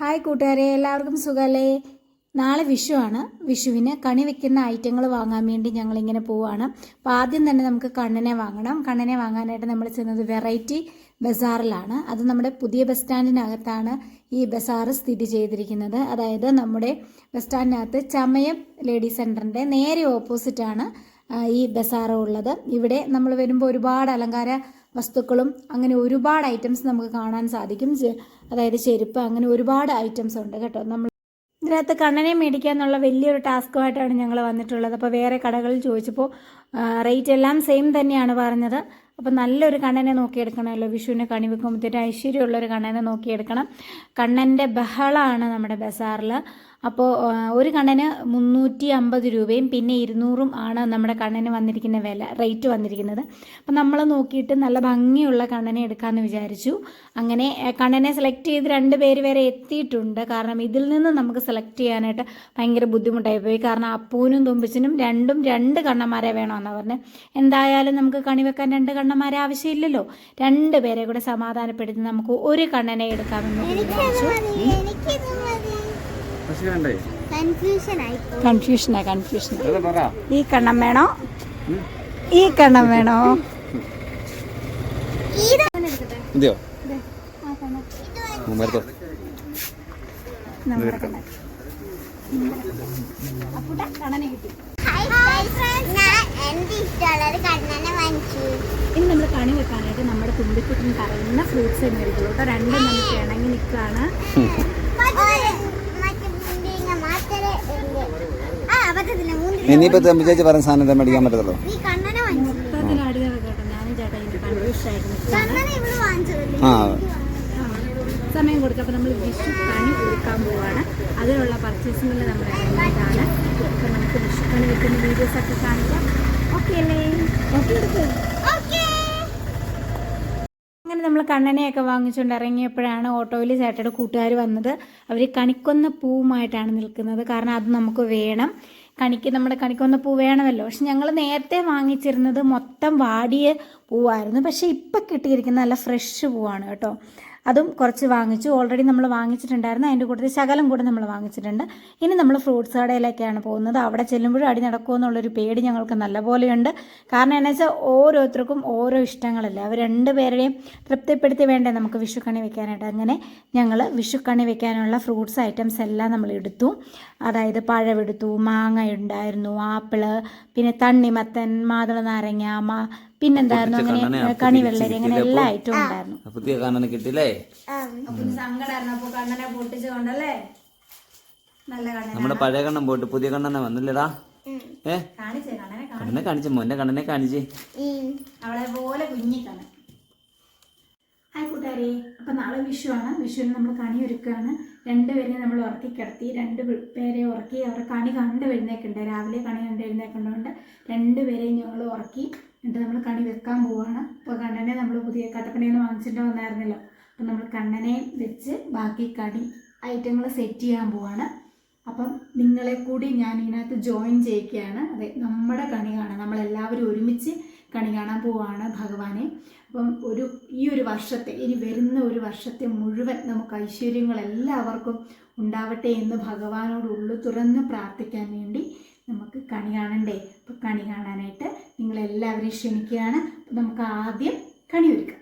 Hi കൂട്ടുകാരെ എല്ലാവർക്കും സുഖമല്ലേ നാളെ വിഷുവാണ്. വിഷുവിന് കണി വെക്കുന്ന ഐറ്റങ്ങൾ വാങ്ങാൻ വേണ്ടി ഞങ്ങളിങ്ങനെ പോവുകയാണ് അപ്പോൾ ആദ്യം തന്നെ നമുക്ക് കണ്ണനെ വാങ്ങണം. കണ്ണനെ വാങ്ങാനായിട്ട് നമ്മൾ ചെന്നത് വെറൈറ്റി ബസാറിലാണ്. അത് നമ്മുടെ പുതിയ ബസ് സ്റ്റാൻഡിനകത്താണ് ഈ ബസാർ സ്ഥിതി ചെയ്തിരിക്കുന്നത്. അതായത് നമ്മുടെ ബസ് സ്റ്റാൻഡിനകത്ത് ചമയം ലേഡീസ് സെന്ററിന്റെ നേരെ ഓപ്പോസിറ്റാണ് ഈ ബസാറ് ഉള്ളത്. ഇവിടെ നമ്മൾ വരുമ്പോൾ ഒരുപാട് അലങ്കാര വസ്തുക്കളും അങ്ങനെ ഒരുപാട് ഐറ്റംസ് നമുക്ക് കാണാൻ സാധിക്കും. അതായത് ചെരുപ്പ് അങ്ങനെ ഒരുപാട് ഐറ്റംസ് ഉണ്ട് കേട്ടോ. നമ്മൾ ഇതിനകത്ത് കണ്ണനെ മേടിക്കുക എന്നുള്ള വലിയൊരു ടാസ്കുമായിട്ടാണ് ഞങ്ങൾ വന്നിട്ടുള്ളത്. അപ്പോൾ വേറെ കടകളിൽ ചോദിച്ചപ്പോൾ റേറ്റ് എല്ലാം സെയിം തന്നെയാണ് പറഞ്ഞത്. അപ്പോൾ നല്ലൊരു കണ്ണനെ നോക്കിയെടുക്കണമല്ലോ. വിഷുവിനെ കണി വെക്കുമ്പോഴത്തേക്കും ഐശ്വര്യമുള്ളൊരു കണ്ണനെ നോക്കിയെടുക്കണം. കണ്ണന്റെ ബഹളമാണ് നമ്മുടെ ബസാറിൽ അപ്പോൾ ഒരു കണ്ണന് മുന്നൂറ്റി അമ്പത് രൂപയും പിന്നെ ഇരുന്നൂറും ആണ് നമ്മുടെ കണ്ണന് വന്നിരിക്കുന്ന വില റേറ്റ് വന്നിരിക്കുന്നത്. അപ്പം നമ്മൾ നോക്കിയിട്ട് നല്ല ഭംഗിയുള്ള കണ്ണനെ എടുക്കാമെന്ന് വിചാരിച്ചു. അങ്ങനെ കണ്ണനെ സെലക്ട് ചെയ്ത് രണ്ട് പേര് വരെ എത്തിയിട്ടുണ്ട്. കാരണം ഇതിൽ നിന്ന് നമുക്ക് സെലക്ട് ചെയ്യാനായിട്ട് ഭയങ്കര ബുദ്ധിമുട്ടായി പോയി കാരണം അപ്പൂനും തുമ്പിച്ചനും രണ്ടും രണ്ട് കണ്ണന്മാരെ വേണമെന്നാണ് പറഞ്ഞത് എന്തായാലും നമുക്ക് കണി വെക്കാൻ രണ്ട് കണ്ണന്മാരെ ആവശ്യമില്ലല്ലോ. രണ്ട് പേരെ കൂടെ സമാധാനപ്പെടുത്തി നമുക്ക് ഒരു കണ്ണനെ എടുക്കാമെന്ന് വിചാരിച്ചു. കൺഫ്യൂഷനാ പറ. ഈ കണ്ണം വേണോ? ഈ കണ്ണം വേണോ? ഇതെയോ? മരത്തോ ഇനി നമ്മൾ കണി വെക്കാനായിട്ട് നമ്മുടെ തുമ്പിക്കുട്ടിന് പറയുന്ന ഫ്രൂട്ട്സ് തന്നെ എടുക്കുള്ളൂ കേട്ടോ രണ്ടും നമുക്ക് ഇണങ്ങി നിൽക്കുകയാണ്. ഇനിയിപ്പോ തമ്പി ചേച്ചി പറഞ്ഞ സാധനം മേടിക്കാൻ പറ്റത്തുള്ളൂ? ആ. സമയം കൊടുത്തപ്പോൾ നമ്മൾ വിഷു കണി ഒരുക്കാൻ പോവാണ്. അതിനുള്ള പർച്ചേസിങ്ങിൽ നമ്മൾ ഇറങ്ങിയതാണ് അപ്പോൾ നമുക്ക് വിഷു കണി വെക്കുന്ന വീഡിയോസ് ഒക്കെ കാണിക്കാം. ഓക്കെ അല്ലേ? ഓക്കെ ഓക്കേ അങ്ങനെ നമ്മൾ കണ്ണനെയൊക്കെ വാങ്ങിച്ചുകൊണ്ട് ഇറങ്ങിയപ്പോഴാണ് ഓട്ടോയിൽ ചേട്ടയുടെ കൂട്ടുകാർ വന്നത്. അവർ കണിക്കൊന്ന പൂവുമായിട്ടാണ് നിൽക്കുന്നത്. കാരണം അത് നമുക്ക് വേണം. കണിക്ക് നമ്മുടെ കണിക്കൊന്ന പൂ വേണമല്ലോ. പക്ഷെ ഞങ്ങൾ നേരത്തെ വാങ്ങിച്ചിരുന്നത് മൊത്തം വാടിയ പൂവായിരുന്നു. പക്ഷേ ഇപ്പം കിട്ടിയിരിക്കുന്ന നല്ല ഫ്രഷ് പൂവാണ് കേട്ടോ. അതും കുറച്ച് വാങ്ങിച്ചു. ഓൾറെഡി നമ്മൾ വാങ്ങിച്ചിട്ടുണ്ടായിരുന്നു. അതിന്റെ കൂട്ടത്തിൽ ശകലം കൂടെ നമ്മൾ വാങ്ങിച്ചിട്ടുണ്ട്. ഇനി നമ്മൾ ഫ്രൂട്ട്സ് കടയിലേക്കാണ് പോകുന്നത്. അവിടെ ചെല്ലുമ്പോഴും അടി നടക്കുമോ എന്നുള്ളൊരു പേടി ഞങ്ങൾക്ക് നല്ലപോലെയുണ്ട്. കാരണം എന്നു വെച്ചാൽ ഓരോരുത്തർക്കും ഓരോ ഇഷ്ടങ്ങളല്ലേ. അവർ രണ്ടുപേരുടെയും തൃപ്തിപ്പെടുത്തി വേണ്ടേ നമുക്ക് വിഷുക്കണി വെക്കാനായിട്ട്. അങ്ങനെ ഞങ്ങൾ വിഷുക്കണി വെക്കാനുള്ള ഫ്രൂട്ട്സ് ഐറ്റംസ് എല്ലാം നമ്മൾ എടുത്തു. അതായത് പഴമെടുത്തു മാങ്ങ ഉണ്ടായിരുന്നു ആപ്പിൾ പിന്നെ തണ്ണിമത്തൻ മാതള നാരങ്ങ പിന്നെന്തായിരുന്നു അങ്ങനെ കണി വെള്ളരി അങ്ങനെ എല്ലാ ഐറ്റവും ഉണ്ടായിരുന്നു. പുതിയ കണ്ണനെ കണ്ണൻ നമ്മുടെ പഴയ കണ്ണൻ പോയിട്ട് പുതിയ കണ്ണനെ വന്നില്ലടാ. ഏ? കാണിച്ചേ കണ്ണനെ കാണിച്ചു. കണ്ണനെ കാണിച്ച് മോന്റെ കണ്ണനെ കാണിച്ച്. അവളെ പോലെ കുഞ്ഞിക്കണ്ണൻ ഹായ് കൂട്ടുകാരെ. അപ്പം നാളെ വിഷുവാണ്. വിഷുവിന് നമ്മൾ കണി ഒരുക്കുകയാണ്. രണ്ടുപേരെ നമ്മൾ ഉറക്കി കിടത്തി രണ്ട് പേരെ ഉറക്കി അവരുടെ കണി കണ്ട് വരുന്നേക്കുണ്ട് രാവിലെ കണി കണ്ട് വരുന്നേക്കുണ്ടോണ്ട് രണ്ടുപേരെയും ഞങ്ങൾ ഉറക്കി എന്നിട്ട് നമ്മൾ കണി വെക്കാൻ പോവാണ്. അപ്പോൾ കണ്ണനെ നമ്മൾ പുതിയ കട്ടപ്പനയിൽ വാങ്ങിച്ചിട്ട് വന്നായിരുന്നല്ലോ. അപ്പം നമ്മൾ കണ്ണനെ വെച്ച് ബാക്കി കണി ഐറ്റങ്ങൾ സെറ്റ് ചെയ്യാൻ പോവാണ്. അപ്പം നിങ്ങളെ കൂടി ഞാൻ ഇതിനകത്ത് ജോയിൻ ചെയ്യിക്കുകയാണ്. അതെ നമ്മുടെ കണി കാണാൻ നമ്മളെല്ലാവരും ഒരുമിച്ച് കണി കാണാൻ പോവാണ് ഭഗവാനെ. അപ്പം ഒരു ഈ ഒരു വർഷത്തെ ഇനി വരുന്ന ഒരു വർഷത്തെ മുഴുവൻ നമുക്ക് ഐശ്വര്യങ്ങൾ എല്ലാവർക്കും ഉണ്ടാവട്ടെ എന്ന് ഭഗവാനോട് ഉള്ളു തുറന്ന് പ്രാർത്ഥിക്കാൻ വേണ്ടി നമുക്ക് കണി കാണണ്ടേ? അപ്പൊ കണി കാണാനായിട്ട് നിങ്ങളെല്ലാവരെയും ക്ഷണിക്കുകയാണ്. അപ്പം നമുക്ക് ആദ്യം കണി ഒരുക്കാം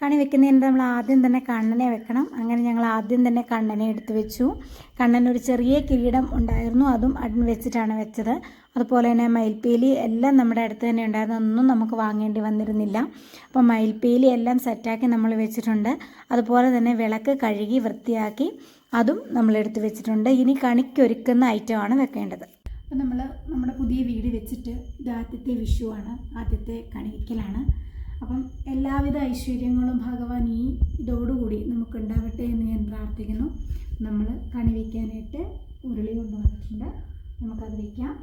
കണി വെക്കുന്നതിന് നമ്മൾ ആദ്യം തന്നെ കണ്ണനെ വെക്കണം. അങ്ങനെ ഞങ്ങൾ ആദ്യം തന്നെ കണ്ണനെ എടുത്തു വെച്ചു. കണ്ണൻ ഒരു ചെറിയ കിരീടം ഉണ്ടായിരുന്നു. അതും അടിന് വെച്ചിട്ടാണ് വെച്ചത്. അതുപോലെ തന്നെ മയിൽപ്പീലി എല്ലാം നമ്മുടെ അടുത്ത് തന്നെ ഉണ്ടായിരുന്നു. ഒന്നും നമുക്ക് വാങ്ങേണ്ടി വന്നിരുന്നില്ല. അപ്പോൾ മയിൽപ്പീലി എല്ലാം സെറ്റാക്കി നമ്മൾ വെച്ചിട്ടുണ്ട്. അതുപോലെ തന്നെ വിളക്ക് കഴുകി വൃത്തിയാക്കി അതും നമ്മൾ എടുത്തു വെച്ചിട്ടുണ്ട്. ഇനി കണിക്കൊരുക്കുന്ന ഐറ്റമാണ് വെക്കേണ്ടത്. അപ്പോൾ നമ്മൾ നമ്മുടെ പുതിയ വീട് വെച്ചിട്ട് ഇത് ആദ്യത്തെ വിഷുവാണ് ആദ്യത്തെ കണിവയ്ക്കലാണ് അപ്പം എല്ലാവിധ ഐശ്വര്യങ്ങളും ഭഗവാൻ ഈ ഇതോടുകൂടി നമുക്ക് ഉണ്ടാവട്ടെ എന്ന് ഞാൻ പ്രാർത്ഥിക്കുന്നു. നമ്മൾ കണി വയ്ക്കാനായിട്ട് ഉരുളി കൊണ്ടുവന്നിട്ടുണ്ട് നമുക്കത് വയ്ക്കാം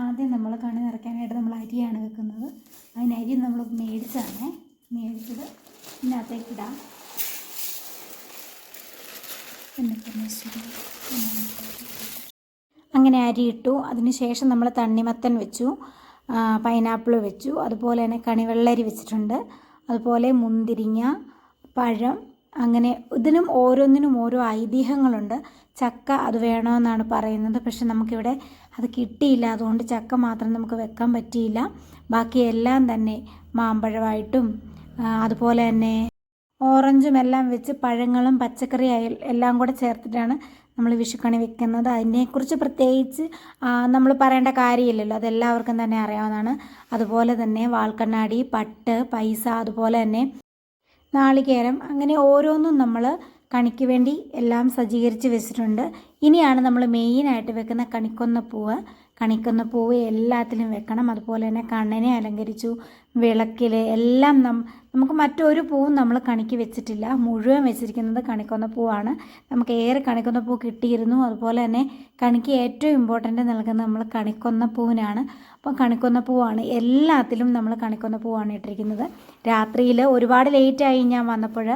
ആദ്യം നമ്മൾ കണി നിറയ്ക്കാനായിട്ട് നമ്മൾ അരിയാണ് വെക്കുന്നത്. അതിന് അരി നമ്മൾ മേടിച്ചാണ്. മേടിച്ചത് ഇതിനകത്തേക്ക് ഇടാം. പിന്നെ പരമേശ്വരി അങ്ങനെ അരി ഇട്ടു. അതിനുശേഷം നമ്മൾ തണ്ണിമത്തൻ വെച്ചു പൈനാപ്പിൾ വെച്ചു. അതുപോലെ തന്നെ കണിവെള്ളരി വെച്ചിട്ടുണ്ട്. അതുപോലെ മുന്തിരിങ്ങ പഴം അങ്ങനെ ഇതിനും ഓരോന്നിനും ഓരോ ഐതിഹ്യങ്ങളുണ്ട്. ചക്ക അത് വേണമെന്നാണ് പറയുന്നത്. പക്ഷെ നമുക്കിവിടെ അത് കിട്ടിയില്ല. അതുകൊണ്ട് ചക്ക മാത്രം നമുക്ക് വെക്കാൻ പറ്റിയില്ല. ബാക്കി എല്ലാം തന്നെ മാമ്പഴമായിട്ടും അതുപോലെ തന്നെ ഓറഞ്ചും എല്ലാം വെച്ച് പഴങ്ങളും പച്ചക്കറി എല്ലാം കൂടെ ചേർത്തിട്ടാണ് നമ്മൾ വിഷുക്കണി വെക്കുന്നത്. അതിനെക്കുറിച്ച് പ്രത്യേകിച്ച് നമ്മൾ പറയേണ്ട കാര്യമില്ലല്ലോ. അതെല്ലാവർക്കും തന്നെ അറിയാവുന്നതാണ്. അതുപോലെ തന്നെ വാൾക്കണ്ണാടി പട്ട് പൈസ അതുപോലെ തന്നെ നാളികേരം അങ്ങനെ ഓരോന്നും നമ്മൾ കണിക്ക് വേണ്ടി എല്ലാം സജ്ജീകരിച്ച് വെച്ചിട്ടുണ്ട്. ഇനിയാണ് നമ്മൾ മെയിനായിട്ട് വെക്കുന്ന കണിക്കൊന്ന പൂവ് കണിക്കൊന്ന പൂവ് എല്ലാത്തിലും വെക്കണം. അതുപോലെ തന്നെ കണ്ണനെ അലങ്കരിച്ചു വിളക്കിൽ എല്ലാം നം നമുക്ക് മറ്റൊരു പൂവും നമ്മൾ കണിക്ക് വെച്ചിട്ടില്ല. മുഴുവൻ വെച്ചിരിക്കുന്നത് കണിക്കുന്ന പൂവാണ്. നമുക്ക് ഏറെ കണിക്കുന്ന പൂ കിട്ടിയിരുന്നു. അതുപോലെ തന്നെ കണിക്ക് ഏറ്റവും ഇമ്പോർട്ടന്റ് നൽകുന്നത് നമ്മൾ കണിക്കുന്ന പൂവിനാണ്. അപ്പോൾ കണിക്കുന്ന പൂവാണ്. എല്ലാത്തിലും നമ്മൾ കണിക്കുന്ന പൂവാണ് ഇട്ടിരിക്കുന്നത്. രാത്രിയിൽ ഒരുപാട് ലേറ്റായി ഞാൻ വന്നപ്പോൾ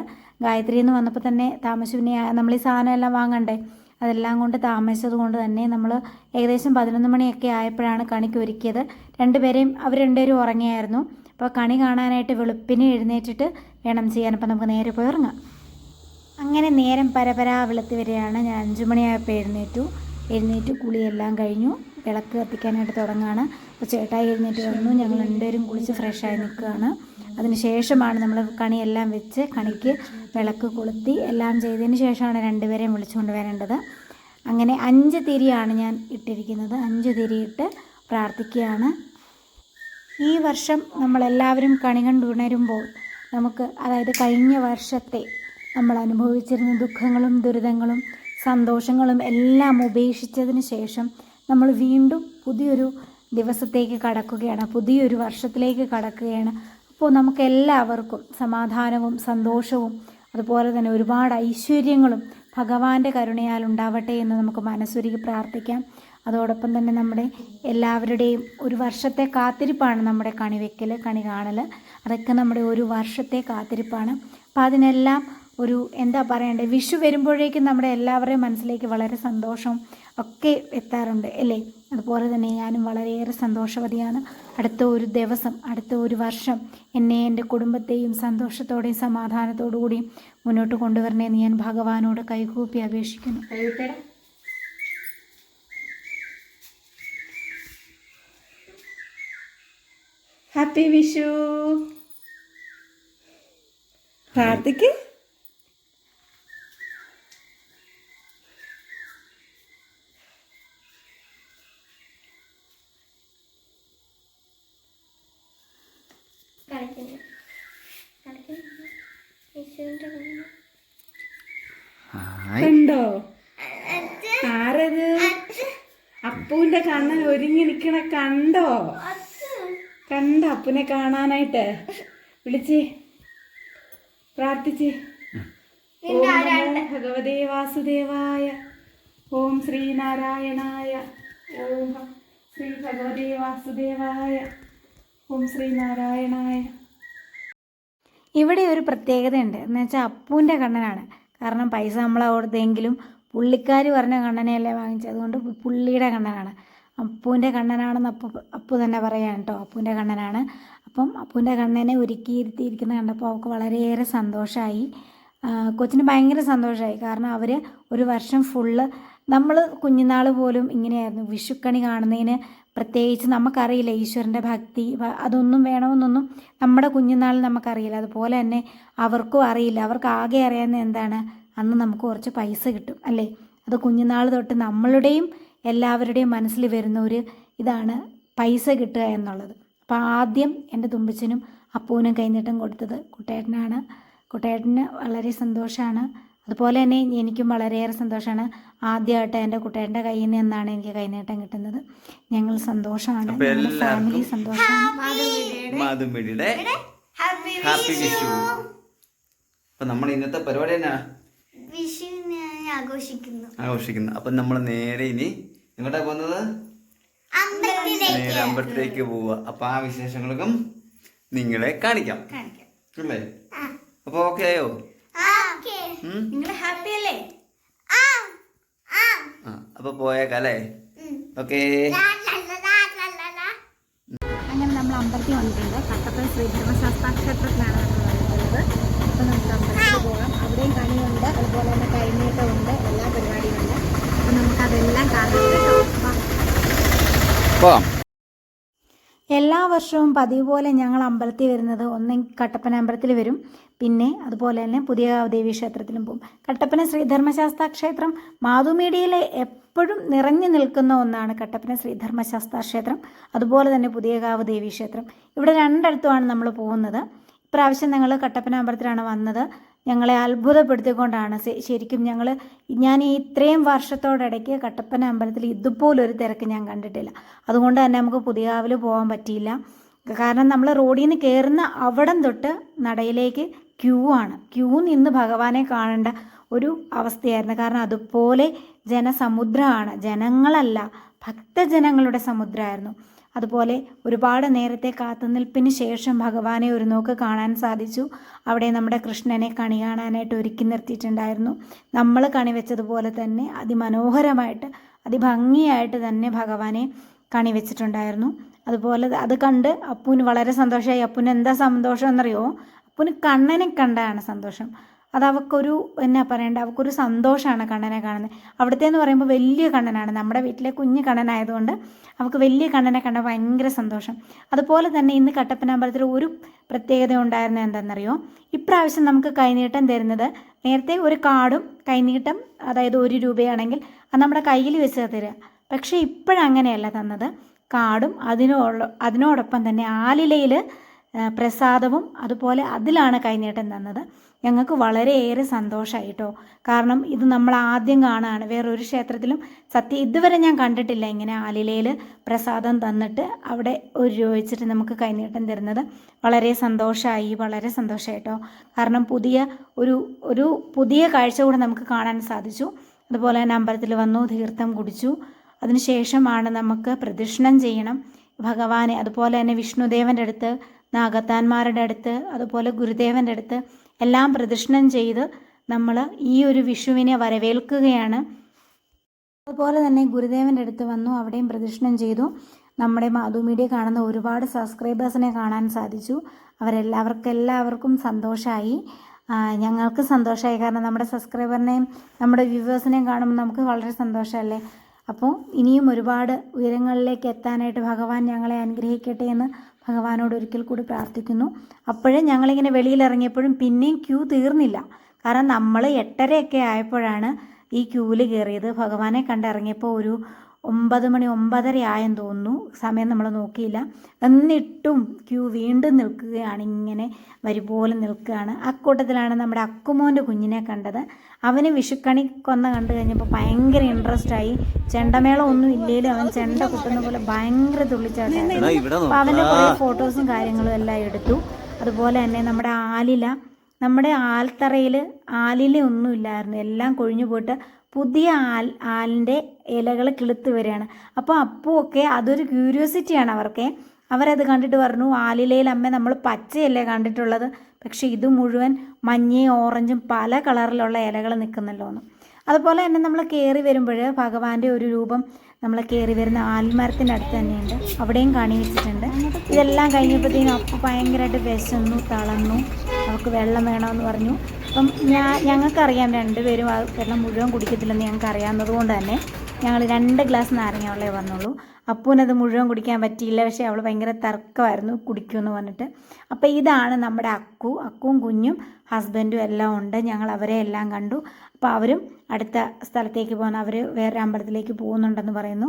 ഗായത്രി എന്ന് വന്നപ്പോൾ തന്നെ താമസവിനെ നമ്മൾ ഈ സാധനം എല്ലാം വാങ്ങണ്ടേ? അതെല്ലാം കൊണ്ട് താമസിച്ചത് കൊണ്ട് തന്നെ നമ്മൾ ഏകദേശം പതിനൊന്ന് മണിയൊക്കെ ആയപ്പോഴാണ് കണിക്ക് ഒരുക്കിയത്. രണ്ടുപേരെയും അവർ രണ്ടുപേരും ഉറങ്ങിയായിരുന്നു. അപ്പോൾ കണി കാണാനായിട്ട് വെളുപ്പിനെ എഴുന്നേറ്റിട്ട് വേണം ചെയ്യാൻ. അപ്പോൾ നമുക്ക് നേരെ പോയി ഉറങ്ങാം. അങ്ങനെ നേരം പരപരാ വെളുത്ത് വരികയാണ് ഞാൻ അഞ്ചു മണിയായപ്പോൾ എഴുന്നേറ്റു. എഴുന്നേറ്റ് കുളിയെല്ലാം കഴിഞ്ഞു. വിളക്ക് കത്തിക്കാനായിട്ട് തുടങ്ങുകയാണ് അപ്പോൾ ചേട്ടായി എഴുന്നേറ്റ് വന്നു. ഞങ്ങൾ രണ്ടുപേരും കുളിച്ച് ഫ്രഷായി നിൽക്കുകയാണ്. അതിന് ശേഷമാണ് നമ്മൾ കണിയെല്ലാം വെച്ച് കണിക്ക് വിളക്ക് കൊളുത്തി എല്ലാം ചെയ്തതിന് ശേഷമാണ് രണ്ടുപേരെയും വിളിച്ചുകൊണ്ട് വരേണ്ടത്. അങ്ങനെ അഞ്ച് തിരിയാണ് ഞാൻ ഇട്ടിരിക്കുന്നത്. അഞ്ച് തിരിയിട്ട് പ്രാർത്ഥിക്കുകയാണ്. ഈ വർഷം നമ്മളെല്ലാവരും കണി കണ്ടുണരുമ്പോൾ നമുക്ക് അതായത് കഴിഞ്ഞ വർഷത്തെ നമ്മൾ അനുഭവിച്ചിരുന്ന ദുഃഖങ്ങളും ദുരിതങ്ങളും സന്തോഷങ്ങളും എല്ലാം ഉപേക്ഷിച്ചതിന് ശേഷം നമ്മൾ വീണ്ടും പുതിയൊരു ദിവസത്തേക്ക് കടക്കുകയാണ് പുതിയൊരു വർഷത്തിലേക്ക് കടക്കുകയാണ്. അപ്പോൾ നമുക്ക് എല്ലാവർക്കും സമാധാനവും സന്തോഷവും അതുപോലെ തന്നെ ഒരുപാട് ഐശ്വര്യങ്ങളും ഭഗവാന്റെ കരുണയാൽ ഉണ്ടാവട്ടെ എന്ന് നമുക്ക് മനസ്സൊരുക്കി പ്രാർത്ഥിക്കാം. അതോടൊപ്പം തന്നെ നമ്മുടെ എല്ലാവരുടെയും ഒരു വർഷത്തെ കാത്തിരിപ്പാണ് നമ്മുടെ കണിവെക്കൽ കണി കാണൽ അതൊക്കെ നമ്മുടെ ഒരു വർഷത്തെ കാത്തിരിപ്പാണ്. അപ്പം അതിനെല്ലാം ഒരു എന്താ പറയണ്ടേ വിഷു വരുമ്പോഴേക്കും നമ്മുടെ എല്ലാവരുടെയും മനസ്സിലേക്ക് വളരെ സന്തോഷം ഒക്കെ എത്താറുണ്ട് അല്ലേ? അതുപോലെ തന്നെ ഞാനും വളരെയേറെ സന്തോഷവതിയാണ്. അടുത്ത ഒരു ദിവസം അടുത്ത ഒരു വർഷം എന്നെ എന്റെ കുടുംബത്തെയും സന്തോഷത്തോടെയും സമാധാനത്തോടു കൂടിയും മുന്നോട്ട് കൊണ്ടുവരണേന്ന് ഞാൻ ഭഗവാനോട് കൈകൂപ്പി അപേക്ഷിക്കുന്നു. ഹാപ്പി വിഷു. പ്രാർത്ഥിക്ക് കളിക്കുന്നു കളിക്കുന്നു യേശുവിന്റെ കണ്ണ്. ഹായ് കണ്ടോ? ആരത്? അപ്പൂന്റെ കണ്ണൻ ഒരുങ്ങി നിക്കണ കണ്ടോ? കണ്ടോ അപ്പുനെ കാണാനായിട്ട്? വിളിച്ചേ. പ്രാർത്ഥിച്ചേ. ഭഗവതേ വാസുദേവായ. ഓം ശ്രീനാരായണായ. ഓം ശ്രീ ഭഗവതേ വാസുദേവായ. ഓം ശ്രീനാരായണായ. ഇവിടെ ഒരു പ്രത്യേകതയുണ്ട്. എന്ന് വെച്ചാൽ അപ്പൂന്റെ കണ്ണനാണ് കാരണം പൈസ നമ്മൾ കൊടുത്തെങ്കിലും പുള്ളിക്കാർ പറഞ്ഞ കണ്ണനെയല്ലേ വാങ്ങിച്ചത്. അതുകൊണ്ട് പുള്ളിയുടെ കണ്ണനാണ്. അപ്പൂന്റെ കണ്ണനാണെന്ന് അപ്പു അപ്പു തന്നെ പറയാണ് കേട്ടോ. അപ്പൂന്റെ കണ്ണനാണ്. അപ്പം അപ്പൂന്റെ കണ്ണനെ ഒരുക്കിയിരുത്തിയിരിക്കുന്ന കണ്ടപ്പോൾ അവൾക്ക് വളരെയേറെ സന്തോഷമായി കൊച്ചിന് ഭയങ്കര സന്തോഷമായി കാരണം അവർ ഒരു വർഷം ഫുള്ള് നമ്മൾ കുഞ്ഞുനാൾ പോലും ഇങ്ങനെയായിരുന്നു. വിഷുക്കണി കാണുന്നതിന് പ്രത്യേകിച്ച് നമുക്കറിയില്ല ഈശ്വരന്റെ ഭക്തി അതൊന്നും വേണമെന്നൊന്നും നമ്മുടെ കുഞ്ഞുനാളിൽ നമുക്കറിയില്ല. അതുപോലെ തന്നെ അവർക്കും അറിയില്ല. അവർക്ക് ആകെ അറിയാവുന്ന എന്താണ്? അന്ന് നമുക്ക് കുറച്ച് പൈസ കിട്ടും അല്ലേ? അത് കുഞ്ഞുനാൾ തൊട്ട് നമ്മളുടെയും എല്ലാവരുടെയും മനസ്സിൽ വരുന്ന ഒരു ഇതാണ് പൈസ കിട്ടുക എന്നുള്ളത്. അപ്പോൾ ആദ്യം എന്റെ തുമ്പച്ചനും അപ്പൂനും കൈനീട്ടം കൊടുത്തത് കുട്ടേട്ടനാണ്. കുട്ടേട്ടന് വളരെ സന്തോഷമാണ് അതുപോലെ തന്നെ എനിക്കും വളരെയേറെ സന്തോഷമാണ്. ആദ്യമായിട്ട് എന്റെ കുട്ടേന്റെ കയ്യിൽ നിന്നാണ് എനിക്ക് കൈനേട്ടം കിട്ടുന്നത്. ഞങ്ങൾ സന്തോഷമാണ്. ഫാമിലി സന്തോഷമാണ്. ഹാപ്പി വിഷു. അപ്പൊ നമ്മൾ ഇന്നത്തെ പരിപാടി എന്നാ? ആഘോഷിക്കുന്നു. ആഘോഷിക്കുന്നത് അപ്പൊ നമ്മൾ നേരെ ഇനി എങ്ങോട്ടാ പോകുന്നത്? അമ്പലത്തിലേക്ക്. നേരെ അമ്പലത്തിലേക്ക് പോവുക. അപ്പൊ ആ വിശേഷങ്ങൾക്കും നിങ്ങളെ കാണിക്കാം. അല്ലേ? അപ്പൊ ഓക്കെ ആയോ? നിങ്ങൾ ഹാപ്പി അല്ലേ? ആ ആ. ആ അപ്പൊ പോയേക്കല്ലേ. ഓക്കേ. അങ്ങനെ നമ്മൾ അമ്പലത്തിൽ വന്നിട്ടുണ്ട്. കട്ടപ്പന ശ്രീധർമ്മശാസ്ത്ര ക്ഷേത്രത്തിലാണ് നമ്മൾ വന്നിട്ടുള്ളത്. അപ്പം നമുക്ക് അമ്പലത്തിൽ പോകാം. അവിടെയും കണിയുണ്ട് അതുപോലെ തന്നെ കൈനീട്ടമുണ്ട് എല്ലാ പരിപാടിയുണ്ട് ഉണ്ട്. നമുക്കതെല്ലാം കാണാം കേട്ടോ. വാ. പോകാം എല്ലാ വർഷവും പതിവ് പോലെ ഞങ്ങൾ അമ്പലത്തിൽ വരുന്നത് ഒന്ന് കട്ടപ്പന അമ്പലത്തിൽ വരും. പിന്നെ അതുപോലെ തന്നെ പുതിയ ദേവീ ക്ഷേത്രത്തിലും പോകും. കട്ടപ്പന ശ്രീധർമ്മശാസ്ത്ര ക്ഷേത്രം മാതുമേടിയിലെ എപ്പോഴും നിറഞ്ഞു നിൽക്കുന്ന ഒന്നാണ് കട്ടപ്പന ശ്രീധർമ്മശാസ്ത്ര ക്ഷേത്രം അതുപോലെ തന്നെ പുതിയകാവ് ദേവീ ക്ഷേത്രം. ഇവിടെ രണ്ടിടത്തുമാണ് നമ്മൾ പോകുന്നത്. ഇപ്രാവശ്യം ഞങ്ങൾ കട്ടപ്പന അമ്പലത്തിലാണ് വന്നത്. ഞങ്ങളെ അത്ഭുതപ്പെടുത്തിക്കൊണ്ടാണ് ശരിക്കും ഞങ്ങൾ ഞാൻ ഈ ഇത്രയും വർഷത്തോടിടയ്ക്ക് കട്ടപ്പന അമ്പലത്തിൽ ഇതുപോലൊരു തിരക്ക് ഞാൻ കണ്ടിട്ടില്ല. അതുകൊണ്ട് തന്നെ നമുക്ക് പുതിയാവിൽ പോകാൻ പറ്റിയില്ല. കാരണം നമ്മൾ റോഡിൽ നിന്ന് കയറുന്ന അവിടം തൊട്ട് നടയിലേക്ക് ക്യൂ ആണ്. ക്യൂ നിന്ന് ഭഗവാനെ കാണേണ്ട ഒരു അവസ്ഥയായിരുന്നു. കാരണം അതുപോലെ ജനസമുദ്രമാണ്. ജനങ്ങളല്ല ഭക്തജനങ്ങളുടെ സമുദ്രമായിരുന്നു. അതുപോലെ ഒരുപാട് നേരത്തെ കാത്തുനിൽപ്പിന് ശേഷം ഭഗവാനെ ഒരു നോക്ക് കാണാൻ സാധിച്ചു. അവിടെ നമ്മുടെ കൃഷ്ണനെ കണി കാണാനായിട്ട് ഒരുക്കി നിർത്തിയിട്ടുണ്ടായിരുന്നു. നമ്മൾ കണി വെച്ചതുപോലെ തന്നെ അതിമനോഹരമായിട്ട് അതിഭംഗിയായിട്ട് തന്നെ ഭഗവാനെ കണി വെച്ചിട്ടുണ്ടായിരുന്നു. അതുപോലെ അത് കണ്ട് അപ്പുവിന് വളരെ സന്തോഷമായി. അപ്പുവിന് എന്താ സന്തോഷം എന്നറിയോ? അപ്പുവിന് കണ്ണനെ കണ്ടാണ് സന്തോഷം. അത് അവൾക്കൊരു എന്നാ പറയണ്ട അവൾക്കൊരു സന്തോഷമാണ് കണ്ണനെ കാണുന്നത്. അവിടുത്തെ എന്ന് പറയുമ്പോൾ വലിയ കണ്ണനാണ്. നമ്മുടെ വീട്ടിലെ കുഞ്ഞു കണ്ണനായതുകൊണ്ട് അവൾക്ക് വലിയ കണ്ണനെ കണ്ട ഭയങ്കര സന്തോഷം. അതുപോലെ തന്നെ ഇന്ന് കട്ടപ്പനാമ്പലത്തിൽ ഒരു പ്രത്യേകത ഉണ്ടായിരുന്നത് എന്താണെന്നറിയോ? ഇപ്രാവശ്യം നമുക്ക് കൈനീട്ടം തരുന്നത് നേരത്തെ ഒരു കാർഡും കൈനീട്ടം അതായത് ഒരു രൂപയാണെങ്കിൽ അത് നമ്മുടെ കയ്യിൽ വെച്ച് തരിക പക്ഷേ ഇപ്പോഴങ്ങനെയല്ല തന്നത്. കാർഡും അതിനോട് അതിനോടൊപ്പം തന്നെ ആലിലയിൽ പ്രസാദവും അതുപോലെ അതിലാണ് കൈനീട്ടം തന്നത്. ഞങ്ങൾക്ക് വളരെയേറെ സന്തോഷമായി കേട്ടോ കാരണം ഇത് നമ്മൾ ആദ്യം കാണുകയാണ് വേറൊരു ക്ഷേത്രത്തിലും സത്യം ഇതുവരെ ഞാൻ കണ്ടിട്ടില്ല ഇങ്ങനെ ആലിലയിൽ പ്രസാദം തന്നിട്ട് അവിടെ ഒരു രൂപ നമുക്ക് കൈനീട്ടം തരുന്നത്. വളരെ സന്തോഷമായി വളരെ സന്തോഷമായി കേട്ടോ കാരണം പുതിയ ഒരു ഒരു പുതിയ കാഴ്ച കൂടെ നമുക്ക് കാണാൻ സാധിച്ചു. അതുപോലെ തന്നെ അമ്പലത്തിൽ വന്നു തീർത്ഥം കുടിച്ചു. അതിനുശേഷമാണ് നമുക്ക് പ്രദക്ഷിണം ചെയ്യണം. ഭഗവാനെ അതുപോലെ തന്നെ വിഷ്ണുദേവന്റെ അടുത്ത് നാഗത്താന്മാരുടെ അടുത്ത് അതുപോലെ ഗുരുദേവന്റെ അടുത്ത് എല്ലാം പ്രദക്ഷിണം ചെയ്ത് നമ്മൾ ഈ ഒരു വിഷുവിനെ വരവേൽക്കുകയാണ്. അതുപോലെ തന്നെ ഗുരുദേവന്റെ അടുത്ത് വന്നു അവിടെയും പ്രദക്ഷിണം ചെയ്തു. നമ്മുടെ മാധു മീഡിയ കാണുന്ന ഒരുപാട് സബ്സ്ക്രൈബേഴ്സിനെ കാണാൻ സാധിച്ചു. അവരെല്ലാവർക്കും എല്ലാവർക്കും സന്തോഷമായി ഞങ്ങൾക്ക് സന്തോഷമായി കാരണം നമ്മുടെ സബ്സ്ക്രൈബറിനെയും നമ്മുടെ വ്യൂവേഴ്സിനെയും കാണുമ്പോൾ നമുക്ക് വളരെ സന്തോഷമല്ലേ? അപ്പോൾ ഇനിയും ഒരുപാട് ഉയരങ്ങളിലേക്ക് എത്താനായിട്ട് ഭഗവാൻ ഞങ്ങളെ അനുഗ്രഹിക്കട്ടെ എന്ന് ഭഗവാനോട് ഒരിക്കൽ കൂടി പ്രാർത്ഥിക്കുന്നു. അപ്പോഴേ ഞങ്ങളിങ്ങനെ വെളിയിലിറങ്ങിയപ്പോഴും പിന്നെയും ക്യൂ തീർന്നില്ല. കാരണം നമ്മൾ എട്ടരയൊക്കെ ആയപ്പോഴാണ് ഈ ക്യൂവിൽ കയറിയത്. ഭഗവാനെ കണ്ടിറങ്ങിയപ്പോൾ ഒരു ഒമ്പത് മണി ഒമ്പതര ആയെന്ന് തോന്നുന്നു. സമയം നമ്മൾ നോക്കിയില്ല. എന്നിട്ടും ക്യൂ വീണ്ടും നിൽക്കുകയാണ്. ഇങ്ങനെ വരി പോലെ നിൽക്കുകയാണ്. അക്കൂട്ടത്തിലാണ് നമ്മുടെ അക്കുമോന്റെ കുഞ്ഞിനെ കണ്ടത്. അവന് വിഷുക്കണി കൊന്ന കണ്ടു കഴിഞ്ഞപ്പോൾ ഭയങ്കര ഇൻട്രസ്റ്റ് ആയി. ചെണ്ടമേളം ഒന്നും ഇല്ലേലും അവൻ ചെണ്ട കുട്ടുന്ന പോലെ ഭയങ്കര തുള്ളിച്ചാട്ടായിരുന്നു അപ്പോൾ അവന്റെ കുറേ ഫോട്ടോസും കാര്യങ്ങളും എല്ലാം എടുത്തു. അതുപോലെ തന്നെ നമ്മുടെ ആലില. നമ്മുടെ ആൽത്തറയിൽ ആലില ഒന്നും ഇല്ലായിരുന്നു. എല്ലാം കൊഴിഞ്ഞു പോയിട്ട് പുതിയ ആൽ ആലിന്റെ ഇലകൾ കിളുത്ത് വരികയാണ്. അപ്പോൾ അപ്പുവൊക്കെ അതൊരു ക്യൂരിയോസിറ്റിയാണ് അവർക്ക്. അവരത് കണ്ടിട്ട് പറഞ്ഞു ആലിലയിൽ അമ്മ നമ്മൾ പച്ചയല്ലേ കണ്ടിട്ടുള്ളത്? പക്ഷേ ഇത് മുഴുവൻ മഞ്ഞയും ഓറഞ്ചും പല കളറിലുള്ള ഇലകൾ നിൽക്കുന്നല്ലോ എന്ന്. അതുപോലെ തന്നെ നമ്മൾ കയറി വരുമ്പോൾ ഭഗവാന്റെ ഒരു രൂപം നമ്മൾ കയറി വരുന്ന ആൽമരത്തിന്റെ അടുത്ത് തന്നെയുണ്ട്. അവിടെയും കാണി വെച്ചിട്ടുണ്ട്. ഇതെല്ലാം കഴിഞ്ഞപ്പോഴത്തേനും അപ്പം ഭയങ്കരമായിട്ട് വിശന്നു തളർന്നു. അവൾക്ക് വെള്ളം വേണമെന്ന് പറഞ്ഞു. അപ്പം ഞാൻ ഞങ്ങൾക്കറിയാം രണ്ടുപേരും വെള്ളം മുഴുവൻ കുടിക്കത്തില്ലെന്ന് ഞങ്ങൾക്ക് അറിയാവുന്നത് കൊണ്ട് തന്നെ ഞങ്ങൾ രണ്ട് ഗ്ലാസ് നാരങ്ങ വെള്ളമേ വന്നുള്ളൂ അപ്പൂനത് മുഴുവൻ കുടിക്കാൻ പറ്റിയില്ല. പക്ഷേ അവൾ ഭയങ്കര തർക്കമായിരുന്നു കുടിക്കുമെന്ന് പറഞ്ഞിട്ട്. അപ്പോൾ ഇതാണ് നമ്മുടെ അക്കു. അക്കുവും കുഞ്ഞും ഹസ്ബൻഡും എല്ലാം ഉണ്ട്. ഞങ്ങൾ അവരെ എല്ലാം കണ്ടു. അപ്പോൾ അവരും അടുത്ത സ്ഥലത്തേക്ക് പോകുന്ന അവർ വേറെ അമ്പലത്തിലേക്ക് പോകുന്നുണ്ടെന്ന് പറയുന്നു.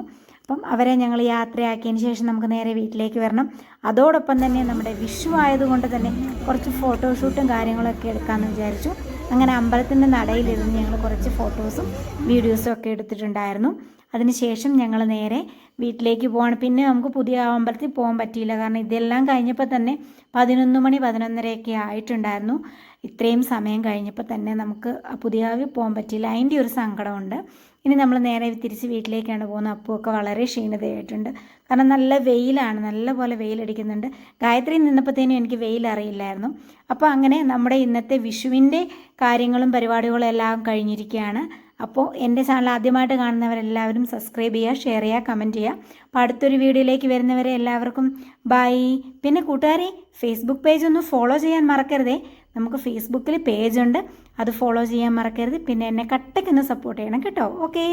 അപ്പം അവരെ ഞങ്ങൾ യാത്രയാക്കിയതിന് ശേഷം നമുക്ക് നേരെ വീട്ടിലേക്ക് വരണം. അതോടൊപ്പം തന്നെ നമ്മുടെ വിഷു ആയതുകൊണ്ട് തന്നെ കുറച്ച് ഫോട്ടോഷൂട്ടും കാര്യങ്ങളൊക്കെ എടുക്കാമെന്ന് വിചാരിച്ചു. അങ്ങനെ അമ്പലത്തിന്റെ നടയിലിരുന്ന് ഞങ്ങൾ കുറച്ച് ഫോട്ടോസും വീഡിയോസും ഒക്കെ എടുത്തിട്ടുണ്ടായിരുന്നു. അതിനുശേഷം ഞങ്ങൾ നേരെ വീട്ടിലേക്ക് പോവാണ്. പിന്നെ നമുക്ക് പുതിയ അമ്പലത്തിൽ പോകാൻ പറ്റിയില്ല. കാരണം ഇതെല്ലാം കഴിഞ്ഞപ്പോൾ തന്നെ പതിനൊന്ന് മണി പതിനൊന്നരയൊക്കെ ആയിട്ടുണ്ടായിരുന്നു. ഇത്രയും സമയം കഴിഞ്ഞപ്പോൾ തന്നെ നമുക്ക് പുതിയ പോകാൻ പറ്റിയില്ല. അതിന്റെ ഒരു സങ്കടമുണ്ട്. ഇനി നമ്മൾ നേരെ തിരിച്ച് വീട്ടിലേക്കാണ് പോകുന്നത്. അപ്പുവൊക്കെ വളരെ ക്ഷീണിതയായിട്ടുണ്ട്. കാരണം നല്ല വെയിലാണ് നല്ല പോലെ വെയിലടിക്കുന്നുണ്ട്. ഗായത്രി നിന്നപ്പോഴത്തേനും എനിക്ക് വെയിൽ അറിയില്ലായിരുന്നു അപ്പോൾ അങ്ങനെ നമ്മുടെ ഇന്നത്തെ വിഷുവിന്റെ കാര്യങ്ങളും പരിപാടികളും എല്ലാം കഴിഞ്ഞിരിക്കുകയാണ്. അപ്പോൾ എന്റെ ചാനൽ ആദ്യമായിട്ട് കാണുന്നവരെല്ലാവരും സബ്സ്ക്രൈബ് ചെയ്യുക ഷെയർ ചെയ്യുക കമന്റ് ചെയ്യുക. അപ്പോൾ അടുത്തൊരു വീഡിയോയിലേക്ക് വരുന്നവരെ എല്ലാവർക്കും ബൈ. പിന്നെ കൂട്ടുകാരെ ഫേസ്ബുക്ക് പേജ് ഒന്ന് ഫോളോ ചെയ്യാൻ മറക്കരുതേ. നമുക്ക് ഫേസ്ബുക്കിൽ പേജുണ്ട് അത് ഫോളോ ചെയ്യാൻ മറക്കരുത്. പിന്നെ എന്നെ കട്ടയ്ക്കൊന്ന് സപ്പോർട്ട് ചെയ്യണം കേട്ടോ. ഓക്കെ